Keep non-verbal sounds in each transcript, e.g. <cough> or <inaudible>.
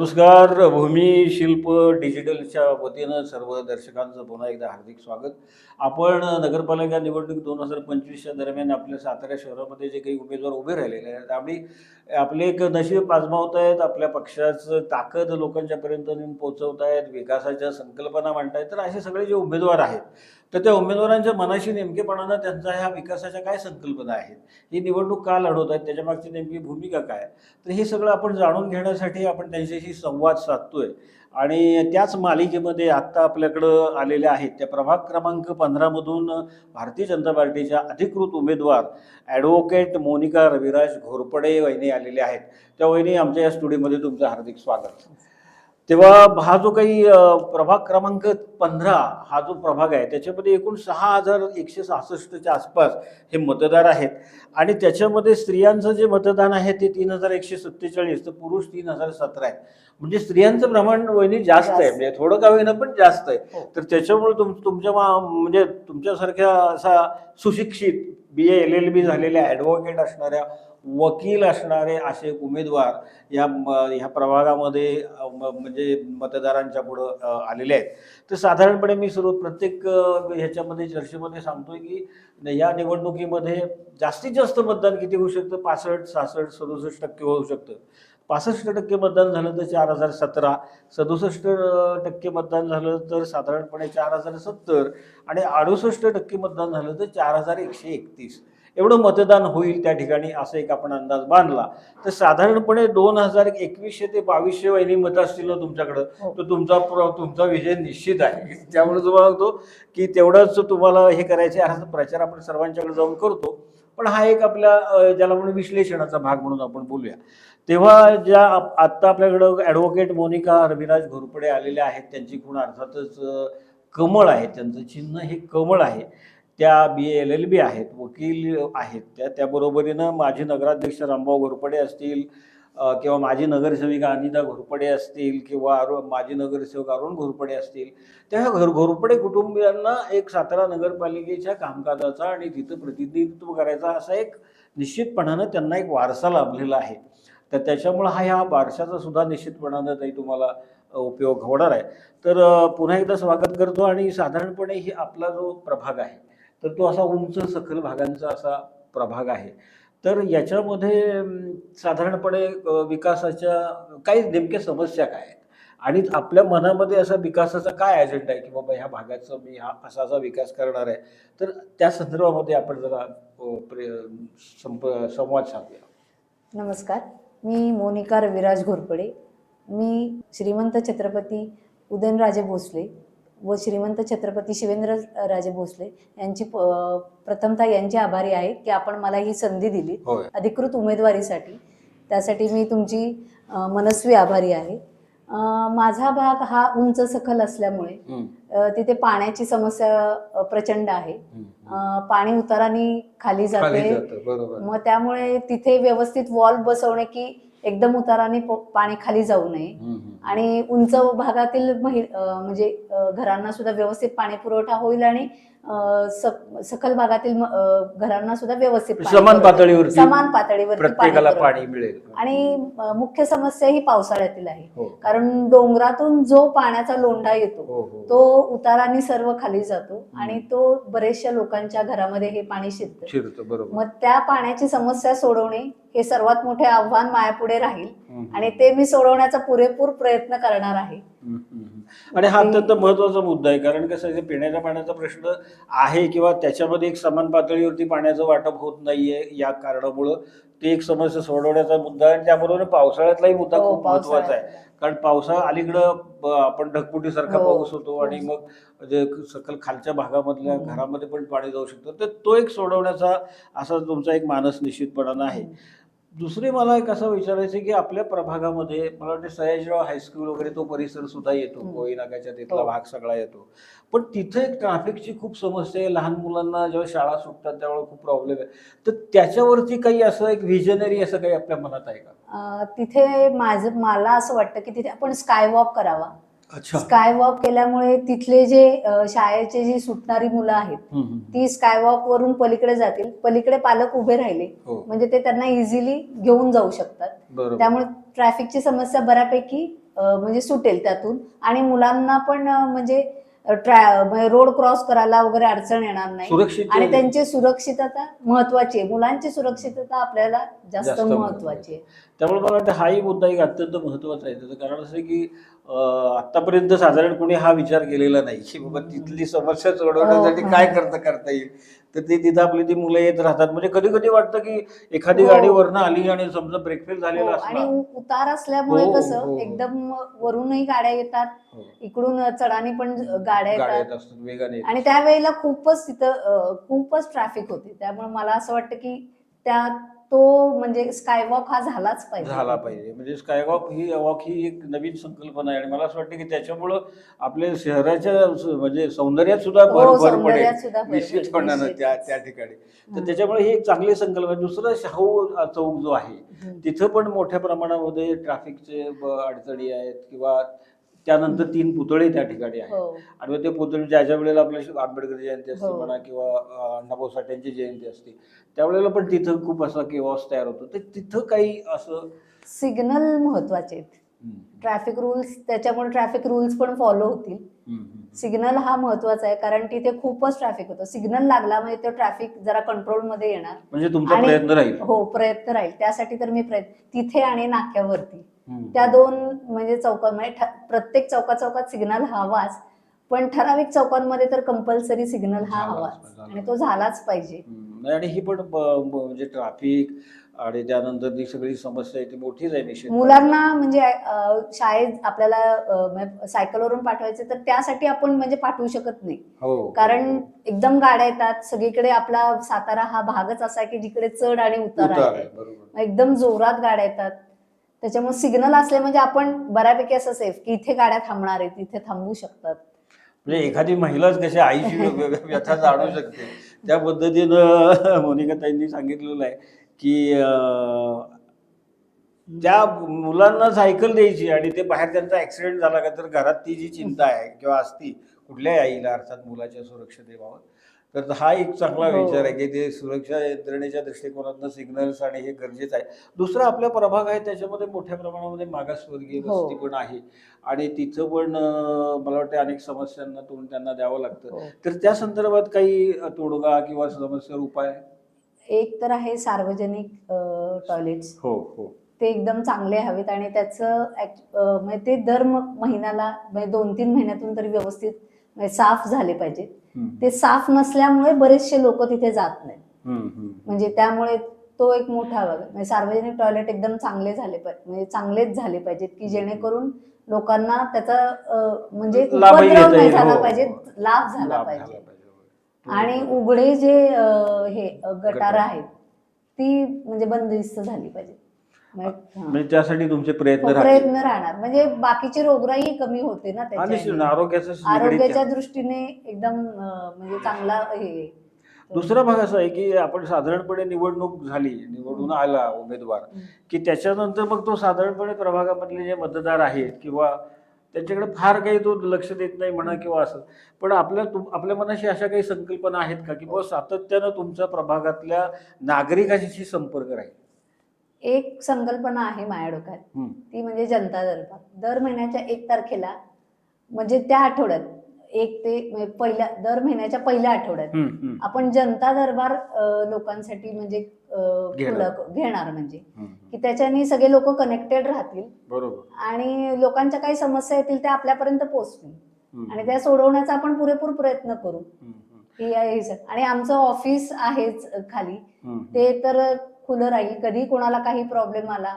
नमस्कार भूमी शिल्प डिजिटलच्या वतीनं सर्व दर्शकांचं पुन्हा एकदा हार्दिक स्वागत. आपण नगरपालिका निवडणूक दोन हजार पंचवीसच्या दरम्यान आपल्या सातारा शहरामध्ये जे काही उमेदवार उभे राहिलेले आहेत आणि आपले एक नशीब पाजमावत आहेत आपल्या पक्षाचं ताकद लोकांच्यापर्यंत नेऊन पोहोचवत आहेत विकासाच्या संकल्पना मांडतायत तर असे सगळे जे उमेदवार आहेत तर त्या उमेदवारांच्या मनाशी नेमकेपणानं त्यांचा ह्या विकासाच्या काय संकल्पना आहेत? ही निवडणूक का लढवत आहेत? त्याच्यामागची नेमकी भूमिका काय? तर हे सगळं आपण जाणून घेण्यासाठी आपण त्यांच्याशी संवाद साधतोय. आणि त्याच मालिकेमध्ये आत्ता आपल्याकडं आलेल्या आहेत त्या प्रभाग क्रमांक पंधरामधून भारतीय जनता पार्टीच्या अधिकृत उमेदवार ॲडव्होकेट मोनिका रविराज घोरपडे वहिनी आलेले आहेत. त्या वहिनी आमच्या या स्टुडिओमध्ये तुमचं हार्दिक स्वागत. तेव्हा हा जो काही प्रभाग क्रमांक पंधरा हा जो प्रभाग आहे त्याच्यामध्ये एकूण सहा हजार एकशे सहासष्टच्या आसपास हे मतदार आहेत आणि त्याच्यामध्ये स्त्रियांचं जे मतदान आहे ते तीन हजार एकशे सत्तेचाळीस तर पुरुष तीन हजार सतरा आहे म्हणजे स्त्रियांचं प्रमाण वहिनी जास्त आहे. म्हणजे थोडं का होईना पण जास्त आहे हो. तर त्याच्यामुळे तुम तुमच्या मा- म्हणजे तुमच्यासारख्या असा सुशिक्षित बी ए एल एल बी झालेल्या ॲडव्होकेट असणाऱ्या वकील असणारे असे उमेदवार या ह्या प्रभागामध्ये म्हणजे मतदारांच्या पुढं आलेले आहेत. तर साधारणपणे मी सर्व प्रत्येक ह्याच्यामध्ये चर्चेमध्ये सांगतोय की या निवडणुकीमध्ये जास्तीत जास्त मतदान किती होऊ शकतं? पासष्ट सहासष्ट सदुसष्ट टक्के होऊ शकतं. पासष्ट टक्के मतदान झालं तर चार हजार सतरा सदुसष्ट टक्के मतदान झालं तर साधारणपणे चार हजार सत्तर आणि अडुसष्ट टक्के मतदान झालं तर चार हजार एकशे एकतीस. एवढं मतदान होईल त्या ठिकाणी असं एक आपण अंदाज बांधला. तर साधारणपणे दोन हजार एकवीसशे ते बावीसशे वहिनी मतं असतील ना तुमच्याकडं हो. तर तुमचा तुमचा विजय निश्चित आहे. त्यामुळे तुम्हाला सांगतो की तेवढंच तुम्हाला हे करायचे आहे. असा प्रचार आपण सर्वांच्याकडे जाऊन करतो. पण हा एक आपल्या ज्याला म्हणून विश्लेषणाचा भाग म्हणून आपण बोलूया. तेव्हा ज्या आत्ता आपल्याकडं ॲडव्होकेट मोनिका रविराज घोरपडे आलेल्या आहेत. त्यांची खूण अर्थातच कमळ आहे. त्यांचं चिन्ह हे कमळ आहे. त्या बी एल एल बी आहेत वकील आहेत. त्या त्याबरोबरीनं माजी नगराध्यक्ष रामभाऊ घोरपडे असतील किंवा माजी नगरसेविका अनिता घोरपडे असतील किंवा अरु माजी नगरसेवक अरुण घोरपडे असतील त्या घर घोरपडे कुटुंबियांना एक सातारा नगरपालिकेच्या कामकाजाचा आणि तिथं प्रतिनिधित्व करायचा असा एक निश्चितपणानं त्यांना एक वारसा लाभलेला आहे. तर त्याच्यामुळं हा ह्या वारशाचा सुद्धा निश्चितपणानं काही तुम्हाला उपयोग होणार आहे. तर पुन्हा एकदा स्वागत करतो आणि साधारणपणे ही आपला जो प्रभाग आहे तर तो असा उंच सखल भागांचा असा प्रभाग आहे. तर याच्यामध्ये साधारणपणे विकासाच्या काही नेमक्या समस्या काय आहेत? आणि आपल्या मनामध्ये असा विकासाचा काय अजेंडा आहे? की बाबा ह्या भागाचा मी हा असा असा विकास करणार आहे. तर त्या संदर्भामध्ये आपण जरा प्रे- संप संवाद साधूया. नमस्कार. मी मोनिका रविराज घोरपडे. मी श्रीमंत छत्रपती उदयनराजे भोसले. व श्रीमंत छत्रपती शिवेंद्र राजे भोसले यांची प्रथमतः यांची आभारी आहे की आपण मला ही संधी दिली अधिकृत उमेदवारीसाठी. त्यासाठी मी तुमची मनस्वी आभारी आहे. माझा भाग हा उंच सखल असल्यामुळे तिथे पाण्याची समस्या प्रचंड आहे. पाणी उताराने खाली जाते. मग त्यामुळे तिथे व्यवस्थित वॉल बसवणे की एकदम उताराने पाणी खाली जाऊ नये. आणि उंच भागातील म्हणजे घरांना सुद्धा व्यवस्थित पाणी पुरवठा होईल आणि सखल भागातील घरांना सुद्धा व्यवस्थित समान पातळीवरती समान पातळीवरती प्रत्येकाला. पाणी मिळेल. आणि मुख्य समस्या ही पावसाळ्यातील आहे. हो. कारण डोंगरातून जो पाण्याचा लोंढा येतो हो हो. तो उताराने सर्व खाली जातो आणि तो बरेचशा लोकांच्या घरामध्ये हे पाणी शिरतं. मग त्या पाण्याची समस्या सोडवणे हे सर्वात मोठे आव्हान मायापुढे राहील. आणि ते मी सोडवण्याचा पुरेपूर प्रयत्न करणार आहे. आणि हा अत्यंत महत्त्वाचा मुद्दा आहे कारण कसं आहे, पिण्याच्या पाण्याचा प्रश्न आहे किंवा त्याच्यामध्ये एक समान पातळीवरती पाण्याचं वाटप होत नाहीये या कारणामुळं ते एक समस्या सोडवण्याचा मुद्दा आहे आणि त्याबरोबर पावसाळ्यातलाही मुद्दा हो, खूप महत्त्वाचा आहे. कारण पावसाळा अलीकडं आपण ढगफुटीसारखा हो. पाऊस होतो आणि हो. मग जे सकल खालच्या भागामधल्या. घरामध्ये पण पाणी जाऊ शकतं तर तो एक सोडवण्याचा असा तुमचा एक मानस निश्चितपणानं आहे दुसरी मला एक असं विचारायचं की आपल्या प्रभागामध्ये मला वाटतं सयाजीराव हायस्कूल वगैरे तो परिसर सुद्धा येतो. कोळी नाक्याच्या तिथला हो. भाग सगळा येतो. पण तिथे एक ट्रॅफिकची खूप समस्या आहे. लहान मुलांना जेव्हा शाळा सुटतात त्यावेळेला खूप प्रॉब्लेम आहे. तर त्याच्यावरती काही असं एक व्हिजनरी असं काही आपल्या मनात आहे का? तिथे माझं मला असं वाटतं की तिथे आपण स्काय वॉक करावा. स्काय वॉक केल्यामुळे तिथले जे शाळेचे जी सुटणारी मुलं आहेत. ती स्काय वॉक वरून पलीकडे जातील. पलीकडे पालक उभे राहिले. हो. म्हणजे ते त्यांना इझिली घेऊन जाऊ शकतात. त्यामुळे ट्रॅफिकची समस्या बऱ्यापैकी म्हणजे सुटेल त्यातून. आणि मुलांना पण म्हणजे ट्रॅ- म्हणजे रोड क्रॉस करायला वगैरे अडचण येणार नाही. सुरक्षित आणि त्यांची सुरक्षितता महत्वाची आहे. मुलांची सुरक्षितता आपल्याला जास्त महत्वाची आहे. त्यामुळे मला वाटतं हाही मुद्दा एक अत्यंत महत्त्वाचा आहे. त्याचं कारण असं की आतापर्यंत साधारण कोणी हा विचार केलेला नाही की बाबा तिथली समस्या सोडवण्यासाठी हो, काय हो. करता करता येईल. तर ते तिथं आपली ती मुलं येत राहतात म्हणजे कधी कधी वाटतं की एखादी हो. गाडी वरनं आली आणि समजा ब्रेकफेल हो, झालेला आणि असला उ- उतार असल्यामुळे हो, हो, कसं हो. एकदम वरूनही गाड्या येतात हो. इकडून चढाणी पण गाड्या गाड्या येतात येत असतात वेगाने येत आणि त्यावेळेला खूपच तिथं अ, खूपच ट्रॅफिक होते त्यामुळे मला असं वाटतं की त्या तो म्हणजे स्कायवॉक हा झालाच पाहिजे. झाला पाहिजे. म्हणजे स्कायवॉक ही वॉक ही एक नवीन संकल्पना आहे. आणि मला असं वाटतं की त्याच्यामुळं आपल्या शहराच्या म्हणजे सौंदर्यात सुद्धा भर हो भर सौंदर्यात पडेल. सुद्धा भर पडेल, पणानं निश्चित. त्या त्या ठिकाणी. तर हं. त्याच्यामुळे ही एक चांगली संकल्पना आहे. दुसरं शाहू चौक जो आहे. तिथं पण मोठ्या प्रमाणामध्ये ट्रॅफिकचे अडचणी आहेत किंवा त्यानंतर तीन पुतळे त्या ठिकाणी आहेत. हो. आणि मग ते पुतळे ज्या ज्या वेळेला आपल्या आंबेडकर जयंती असते हो. म्हणा किंवा अण्णाभाऊ साठ्यांची जयंती असते त्यावेळेला पण तिथं खूप असा केवॉस तयार होतो. तर तिथं काही असं सिग्नल महत्त्वाचे आहेत. हम्म, ट्रॅफिक रूल्स त्याच्यामुळे ट्रॅफिक रूल्स पण फॉलो होतील. हम्म, हम्म. सिग्नल हा महत्त्वाचा आहे कारण तिथे खूपच ट्रॅफिक होतं. सिग्नल लागला म्हणजे तो ट्रॅफिक जरा कंट्रोलमध्ये येणार. म्हणजे तुमचा आणि- प्रयत्न राहील. हो प्रयत्न राहील. त्यासाठी तर मी प्रयत्न तिथे आणि नाक्यावरती. त्या दोन म्हणजे चौकात म्हणजे प्रत्येक चौका चौकात सिग्नल हवाच. पण ठराविक चौकांमध्ये तर कंपल्सरी सिग्नल हा हवाच. आणि तो झालाच पाहिजे. आणि ही पण म्हणजे ट्रॅफिक आणि त्यानंतर ती सगळी समस्या आहे ती मोठीच आहे मुलांना म्हणजे शाळेत आपल्याला सायकलवरून पाठवायचे तर त्यासाठी आपण म्हणजे पाठवू शकत नाही. हो. कारण एकदम गाड्या येतात सगळीकडे आपला सातारा हा भागच असा आहे की जिकडे चढ आणि उतार आहे. एकदम जोरात गाड्या येतात. त्याच्यामुळे सिग्नल असले म्हणजे आपण बऱ्यापैकी असं सेफ की इथे गाड्या थांबणार आहेत इथे थांबू शकतात. म्हणजे एखादी महिलाच कशी आईची व्यथा जाणू शकते. त्या पद्धतीनं <laughs> मोनिका ताईंनी सांगितलेलं आहे की ज्या मुलांना सायकल द्यायची आणि ते बाहेर त्यांचा ऍक्सिडेंट झाला का तर घरात ती जी चिंता आहे किंवा असती कुठल्याही आईला अर्थात मुलाच्या सुरक्षतेबाबत तर हा एक चांगला हो. विचार आहे की ते सुरक्षा यंत्रणेच्या दृष्टिकोनातून सिग्नल्स आणि हे गरजेचं आहे दुसरा आपला प्रभाग आहे त्याच्यामध्ये मोठ्या प्रमाणामध्ये मागासवर्गीय हो. वस्ती पण आहे आणि तिथं पण मला वाटतं अनेक समस्यांना तोंड त्यांना द्यावं लागतं हो. तर त्या संदर्भात काही तोडगा किंवा समस्यावर उपाय एक तर आहे सार्वजनिक टॉयलेट्स हो हो ते एकदम चांगले हवेत आणि त्याचं म्हणजे ते दर महिन्याला म्हणजे दोन तीन महिन्यातून तरी व्यवस्थित म्हणजे साफ झाले पाहिजेत. ते साफ नसल्यामुळे बरेचसे लोक तिथे जात नाहीत. म्हणजे त्यामुळे तो एक मोठा भाग. म्हणजे सार्वजनिक टॉयलेट एकदम चांगले झाले पाहिजे. म्हणजे चांगलेच झाले पाहिजेत की जेणेकरून लोकांना त्याचा म्हणजे उपद्रव नाही झाला हो. पाहिजे लाभ झाला पाहिजे. आणि उघडे जे हे. गटार आहेत ती म्हणजे बंदिस्त झाली पाहिजे म्हणजे- त्यासाठी तुमचे प्रयत्न हो. प्रयत्न राहणार म्हणजे बाकीची रोगराई कमी होते ना त्याच्याने. आरोग्याचं आरोग्याच्या आहे. दृष्टीने एकदम अं, म्हणजे चांगला हे दुसरा भाग असा आहे की आपण साधारणपणे निवडणूक झाली निवडून आला उमेदवार. की त्याच्यानंतर मग तो साधारणपणे प्रभागामधले जे मतदार आहेत किंवा त्यांच्याकडे फार काही तो लक्ष देत नाही म्हणा किंवा असं पण आपल्या तुम आपल्या मनाशी अशा काही संकल्पना आहेत का की बुवा सातत्यानं तुमच्या प्रभागातल्या नागरिकांशी संपर्क राहील एक संकल्पना आहे माझ्या डोक्यात. ती म्हणजे जनता दरबार दर महिन्याच्या एक तारखेला म्हणजे त्या आठवड्यात एक ते पहिल्या दर महिन्याच्या पहिल्या आठवड्यात आपण जनता दरबार लोकांसाठी म्हणजे घेणार. म्हणजे. की त्याच्याने सगळे लोक कनेक्टेड राहतील. आणि लोकांच्या काही समस्या येतील त्या आपल्यापर्यंत पोहोचतील. आणि त्या सोडवण्याचा आपण पुरेपूर प्रयत्न करू. आणि आमचं ऑफिस आहेच खाली. ते तर खुलं राहील कधी कोणाला काही प्रॉब्लेम आला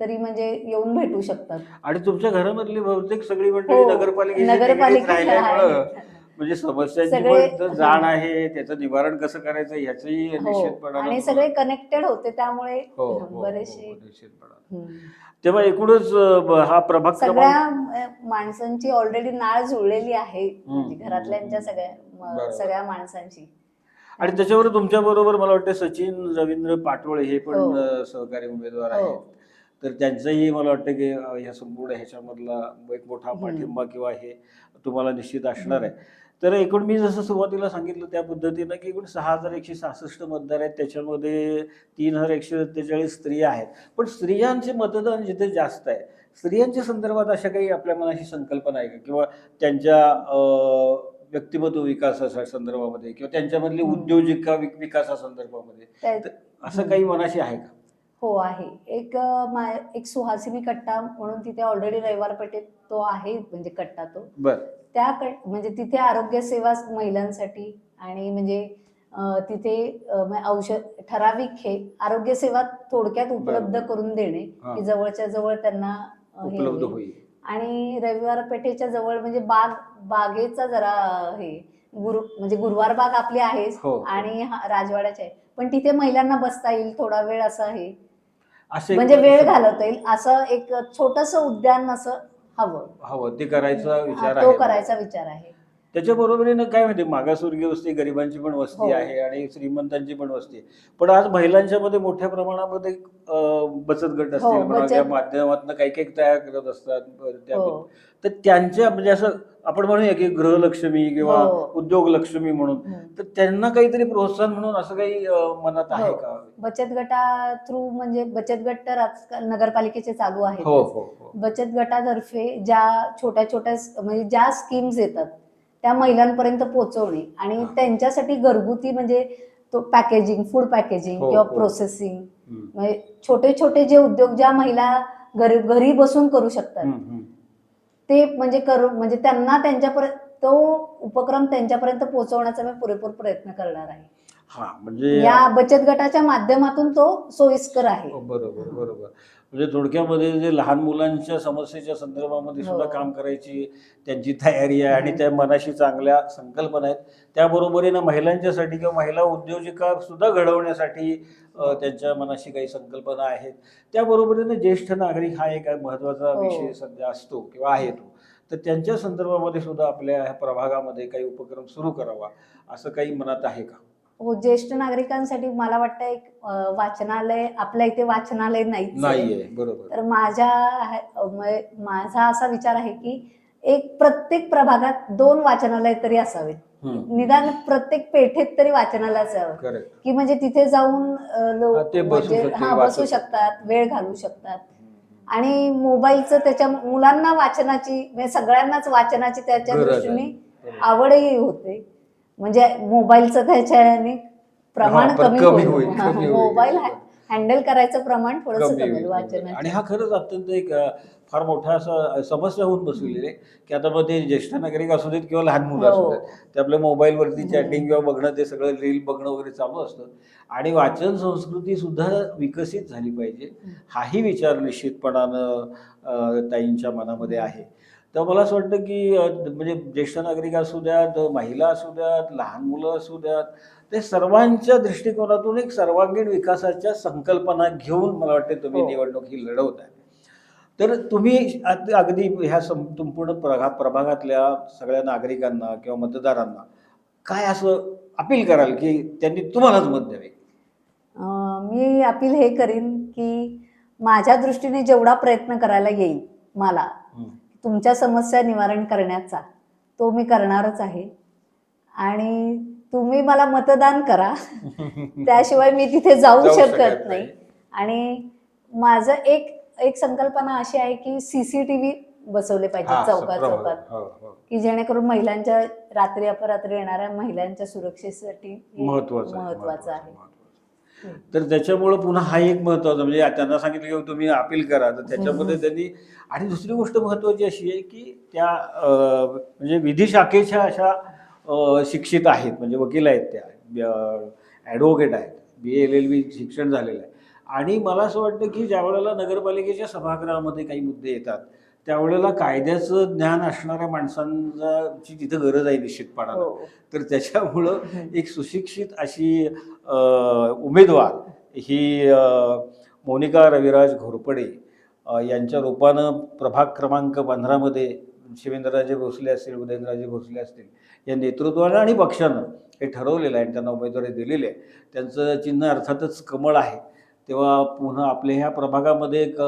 तरी म्हणजे येऊन भेटू शकतात आणि तुमच्या घरामधली बहुतेक सगळी मंडळी हो, निगडीत राहिल्यामुळं आहे. म्हणजे समस्यांची सगळे- पण जाण आहे त्याचं निवारण कसं करायचं ह्याचंही हो निश्चितपणानं आणि सगळे कनेक्टेड होते त्यामुळे हो, हो, हो, बरेचसे हो, निश्चितपणानं. हम्म. तेव्हा एकूणच अं, ब- हा प्रभाग सगळ्या अं, माणसांची ऑलरेडी नाळ जुळलेली आहे म्हणजे हम्म. घरातल्यांच्या सगळ्या बरोबर. सगळ्या माणसांची आणि त्याच्यावर तुमच्या बरोबर मला वाटतं सचिन रवींद्र पाटोळे हे पण हो. सहकारी उमेदवार हो. आहेत तर त्यांचंही मला वाटतं की ह्या संपूर्ण ह्याच्यामधला एक मोठा. पाठिंबा किंवा हे तुम्हाला निश्चित असणार आहे तर एकूण मी जसं सुरुवातीला सांगितलं त्या पद्धतीनं की एकूण सहा हजार एकशे सहासष्ट मतदार आहेत त्याच्यामध्ये तीन हजार एकशे सत्तेचाळीस स्त्रिया आहेत पण स्त्रियांचे मतदान जिथे जास्त आहे स्त्रियांच्या संदर्भात अशा काही आपल्या मनाशी संकल्पना आहे का किंवा त्यांच्या व्यक्तिमत्व विकासाच्या संदर्भामध्ये किंवा त्यांच्यामधली. उद्योजिका विक- विकासासंदर्भामध्ये त्या- असं काही मनाशी आहे का हो आहे एक अं, मा- एक सुहासिनी कट्टा म्हणून तिथे ऑलरेडी रविवार पेठेत तो आहे म्हणजे कट्टा तो बर त्या कट म्हणजे तिथे आरोग्य सेवा महिलांसाठी आणि म्हणजे अं, तिथे अं, औषध ठराविक हे आरोग्य सेवा थोडक्यात उपलब्ध बरोबर. करून देणे हा. की जवळच्या जवळ त्यांना अं, हे उपलब्ध होईल. होईल आणि रविवार पेठेच्या जवळ म्हणजे बाग बागेचा जरा हे गुरु म्हणजे गुरुवार बाग आपली आहेच हो. आणि हा- राजवाड्याची आहे. पण तिथे महिलांना बसता येईल थोडा वेळ असं आहे असे म्हणजे वेळ घालवता येईल असं एक छोटस उद्यान असं हवं. हवं ते करायचा हा, विचार तो आहे. करायचा विचार आहे. त्याच्या बरोबरीनं काय माहिती मागासवर्गीय वस्ती गरिबांची पण वस्ती हो. आहे आणि श्रीमंतांची पण वस्ती आहे पण आज महिलांच्या मध्ये मोठ्या प्रमाणामध्ये बचत गट असतील हो, म्हणा, बचत- त्या माध्यमातून काही काही तयार करत असतात हो तर त्यांच्या म्हणजे असं आपण म्हणूया की गृहलक्ष्मी किंवा. उद्योग लक्ष्मी म्हणून. तर त्यांना काहीतरी प्रोत्साहन म्हणून असं काही मनात आहे. का बचत गटा थ्रू म्हणजे बचत गट तर आजकाल नगरपालिकेचे चालू आहेत बचत गटातर्फे ज्या छोट्या छोट्या म्हणजे ज्या स्कीम्स येतात त्या महिलांपर्यंत पोहोचवणे आणि हा. त्यांच्यासाठी घरगुती म्हणजे तो पॅकेजिंग फूड पॅकेजिंग हो, किंवा हो. प्रोसेसिंग हम्म. म्हणजे छोटे छोटे जे उद्योग ज्या महिला घरी घरी बसून करू शकतात. ते म्हणजे करू म्हणजे त्यांना त्यांच्यापर्यंत तो उपक्रम त्यांच्यापर्यंत पोहोचवण्याचा मी पुरेपूर प्रयत्न करणार आहे हा म्हणजे या बचत गटाच्या माध्यमातून तो सोयीस्कर आहे हो, बरोबर बरोबर म्हणजे थोडक्यामध्ये जे लहान मुलांच्या समस्येच्या संदर्भामध्ये हो. सुद्धा काम करायची त्यांची तयारी आहे आणि त्या मनाशी चांगल्या संकल्पना आहेत. त्याबरोबरीनं महिलांच्यासाठी किंवा महिला उद्योजिका सुद्धा घडवण्यासाठी त्यांच्या मनाशी काही संकल्पना आहेत. त्याबरोबरीनं ज्येष्ठ नागरिक हा एक महत्त्वाचा हो. विषय सध्या असतो किंवा आहे तो. तर त्यांच्या संदर्भामध्ये सुद्धा आपल्या ह्या प्रभागामध्ये काही उपक्रम सुरू करावा असं काही मनात आहे का? हो ज्येष्ठ नागरिकांसाठी मला वाटतं एक वाचनालय आपल्या इथे वाचनालय बरोबर. तर माझ्या ह्या- म- माझा असा विचार आहे की एक प्रत्येक प्रभागात दोन वाचनालय तरी असावेत. निदान प्रत्येक पेठेत तरी वाचनालय असावं. की म्हणजे तिथे जाऊन हा, लोक ते बसू म्हणजे हा बसू शकतात वेळ घालवू शकतात. आणि मोबाईलचं त्याच्या मुलांना वाचनाची म्हणजे सगळ्यांनाच वाचनाची त्याच्या. दृष्टीने. आवडही होते. म्हणजे मोबाईलचं त्याच्याने प्रमाण कमी कमी होईल. मोबाईल हँडल करायचं प्रमाण थोडंसं कमी. वाचनाचं आणि हा खरंच अत्यंत एक फार मोठा असा समस्या होऊन बसलेली आहे की आता मग ते ज्येष्ठ नागरिक असू देत किंवा लहान मुलं असू हो. देत ते आपल्या मोबाईलवरती. चॅटिंग किंवा बघणं ते सगळं रील बघणं वगैरे चालू असतं आणि वाचन संस्कृती सुद्धा विकसित झाली पाहिजे हाही विचार निश्चितपणानं ताईंच्या मनामध्ये आहे तर मला असं वाटतं की म्हणजे ज्येष्ठ नागरिक असू द्यात महिला असू द्यात लहान मुलं असू द्यात ते सर्वांच्या दृष्टिकोनातून एक सर्वांगीण विकासाच्या संकल्पना घेऊन मला वाटते तुम्ही हो. निवडणूक ही लढवत आहे. तर तुम्ही अग- अगदी ह्या सं- संपूर्ण प्रभा प्रभागातल्या सगळ्या नागरिकांना किंवा मतदारांना काय असं अपील कराल की त्यांनी तुम्हालाच मत द्यावे? मी अपील हे करीन की माझ्या दृष्टीने जेवढा प्रयत्न करायला येईल मला तुमच्या समस्या निवारण करण्याचा तो मी करणारच आहे आणि तुम्ही मला मतदान करा <laughs> त्याशिवाय मी तिथे जाऊ शकत नाही. आणि माझं एक एक संकल्पना अशी आहे की सीसीटीव्ही बसवले पाहिजे चौकात. चौकात हो, हो. की जेणेकरून महिलांच्या रात्री अपरात्री येणाऱ्या महिलांच्या सुरक्षेसाठी महत्वाचं आहे. तर त्याच्यामुळं पुन्हा हा एक महत्त्वाचा म्हणजे त्यांना सांगितलं की तुम्ही अपील करा तर त्याच्यामध्ये. त्यांनी आणि दुसरी गोष्ट महत्वाची अशी आहे की त्या म्हणजे विधी शाखेच्या अशा शिक्षित आहेत म्हणजे वकील आहेत त्या ॲडव्होकेट आहेत बी एल एल बी शिक्षण झालेलं आहे आणि मला असं वाटतं की ज्या वेळेला नगरपालिकेच्या सभागृहामध्ये काही मुद्दे येतात त्यावेळेला कायद्याचं ज्ञान असणाऱ्या माणसांची तिथं गरज आहे निश्चितपणानं. हो. तर त्याच्यामुळं एक सुशिक्षित अशी उमेदवार ही मोनिका रविराज घोरपडे यांच्या रूपानं प्रभाग क्रमांक पंधरामध्ये शिवेंद्रराजे भोसले असतील उदयनराजे भोसले असतील या नेतृत्वानं आणि पक्षानं हे ठरवलेलं आहे आणि त्यांना उमेदवारी दिलेली आहे. त्यांचं चिन्ह अर्थातच कमळ आहे. तेव्हा पुन्हा आपल्या ह्या प्रभागामध्ये क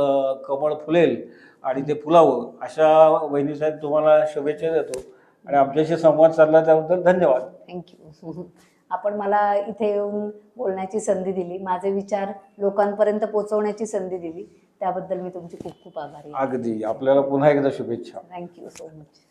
कमळ फुलेल आणि ते फुलावं अशा वहिनीसाहेब तुम्हाला शुभेच्छा देतो. आणि आमच्याशी संवाद साधला त्याबद्दल धन्यवाद. थँक्यू <laughs> आपण मला इथे येऊन बोलण्याची संधी दिली. माझे विचार लोकांपर्यंत पोहोचवण्याची संधी दिली. त्याबद्दल मी तुमची खूप खूप आभारी आहे. अगदी. आपल्याला पुन्हा एकदा शुभेच्छा. Thank you so much